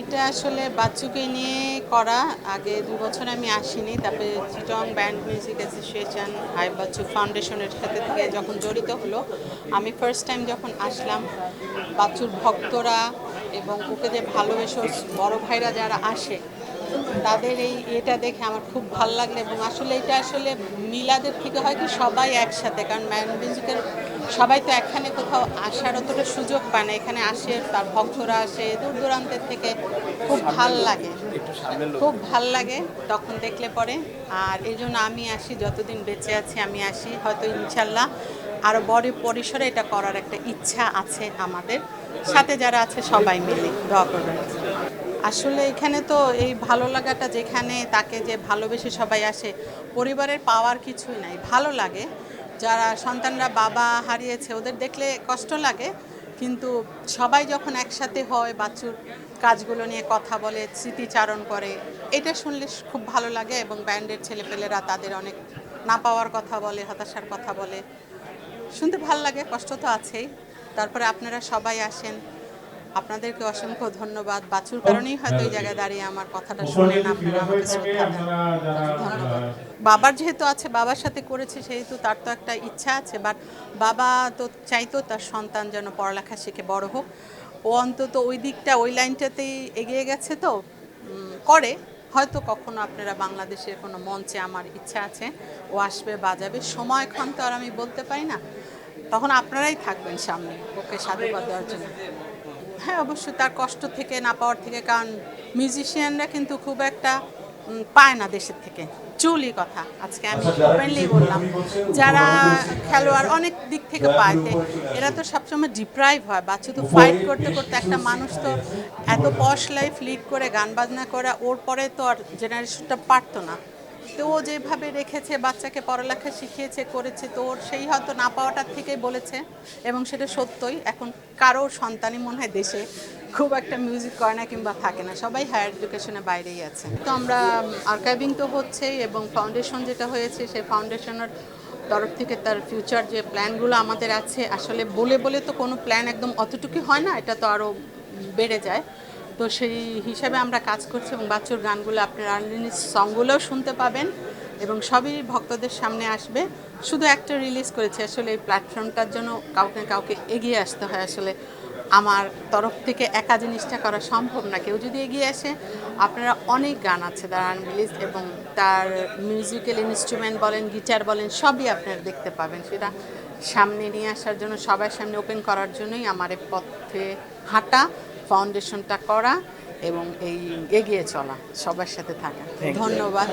এটা আসলে বাচ্চুকে নিয়ে করা। আগে দু বছর আমি আসিনি, তারপরে চিটং ব্যান্ড মিউজিক অ্যাসোসিয়েশন, হাই বাচ্চু ফাউন্ডেশনের সাথে থেকে যখন জড়িত হলো, আমি ফার্স্ট টাইম যখন আসলাম, বাচ্চুর ভক্তরা এবং ওকে যে ভালোবেসে বড় ভাইরা যারা আসে, তাদের এই এটা দেখে আমার খুব ভালো লাগল এবং আসলে এটা আসলে মিলাদের থেকে হয় কি সবাই একসাথে, কারণ ব্যান্ড মিউজিকের সবাই তো এখানে কোথাও আসার অতটা সুযোগ পায় না। এখানে আসে তার ভক্তরা আসে দূর দূরান্তের থেকে খুব ভালো লাগে। খুব ভালো লাগে তখন দেখলে পরে। আর এই জন্য আমি আসি যতদিন বেঁচে আছি আমি আসি। হয়তো ইনশাল্লাহ আরও বড় পরিসরে এটা করার একটা ইচ্ছা আছে আমাদের। সাথে যারা আছে সবাই মিলে দোয়া করবেন। আসলে এখানে তো এই ভালো লাগাটা যেখানে তাকে যে ভালোবেসে সবাই আসে পরিবারের পাওয়ার কিছুই নাই। ভালো লাগে যারা সন্তানরা বাবা হারিয়েছে, ওদের দেখলে কষ্ট লাগে। কিন্তু সবাই যখন একসাথে হয় বাচ্চুর কাজগুলো নিয়ে কথা বলে, স্মৃতিচারণ করে, এটা শুনলে খুব ভালো লাগে এবং ব্যান্ডের ছেলেপেলেরা তাদের অনেক না পাওয়ার কথা বলে, হতাশার কথা বলে। শুনতে ভালো লাগে, কষ্ট তো আছেই। তারপরে আপনারা সবাই আসেন আপনাদেরকে অসংখ্য ধন্যবাদ। বাছুর কারণেই হয়তো এই জায়গায় দাঁড়িয়ে আমার কথাটা শুনেন আপনারা আমাকে শ্রদ্ধা দেন ধন্যবাদ বাবার যেহেতু আছে বাবার সাথে করেছে সেহেতু তার তো একটা ইচ্ছা আছে বাট বাবা তো চাইতো তার সন্তান যেন পড়ালেখা শিখে বড় হোক। ও অন্তত ওই দিকটা ওই লাইনটাতেই এগিয়ে গেছে তো করে। হয়তো কখনো আপনারা বাংলাদেশের কোনো মঞ্চে আমার ইচ্ছা আছে ও আসবে বাজাবে সময়ক্ষণ তো আর আমি বলতে পারি না। তখন আপনারাই থাকবেন সামনে ওকে সাধুবাদ দেওয়ার জন্য। হ্যাঁ অবশ্যই তার কষ্ট থেকে না পাওয়ার থেকে কারণ মিউজিশিয়ানরা কিন্তু খুব একটা পায় না দেশের থেকে। চুলি কথা। আজকে আমি ওপেনলি বললাম। যারা খেলোয়াড় অনেক দিক থেকে পায় এরা তো সবসময় ডিপ্রাইভ হয়। বাচ্চা তো ফাইট করতে করতে একটা মানুষ তো এত পশ লাইফ লিড করে গান বাজনা করা ওর পরে তো আর জেনারেশনটা পারতো না। তো ও যেভাবে রেখেছে, বাচ্চাকে পড়ালেখা শিখিয়েছে, করেছে, তো ওর সেই হয়তো না পাওয়াটার থেকেই বলেছে এবং সেটা সত্যই। এখন কারোর সন্তানই মনে হয় দেশে খুব একটা মিউজিক করে না কিংবা থাকে না। সবাই হায়ার এডুকেশনের বাইরেই আছে। তো আমরা আর্কাইভিং তো হচ্ছেই এবং ফাউন্ডেশন যেটা হয়েছে, সেই ফাউন্ডেশনের তরফ থেকে তার ফিউচার যে প্ল্যানগুলো আমাদের আছে, আসলে বলে বলে তো কোনো প্ল্যান একদম অতটুকু হয় না, এটা তো আরও বেড়ে যায়। তো সেই হিসাবে আমরা কাজ করছি এবং বাচ্চুর গানগুলো আপনার আর্লিনি সংগুলোও শুনতে পাবেন এবং সবই ভক্তদের সামনে আসবে। শুধু একটা রিলিজ করেছে, আসলে এই প্ল্যাটফর্মটার জন্য কাউকে কাউকে এগিয়ে আসতে হয়। আসলে আমার তরফ থেকে একা জিনিসটা করা সম্ভব না। কেউ যদি এগিয়ে আসে, আপনারা অনেক গান আছে তার আনরিলিজ এবং তার মিউজিক্যাল ইনস্ট্রুমেন্ট বলেন গিটার বলেন, সবই আপনারা দেখতে পাবেন। সেটা সামনে নিয়ে আসার জন্য, সবার সামনে ওপেন করার জন্যই আমার পথে হাঁটা। ফাউন্ডেশনটা করা এবং এই এগিয়ে চলা সবার সাথে থাকা। ধন্যবাদ।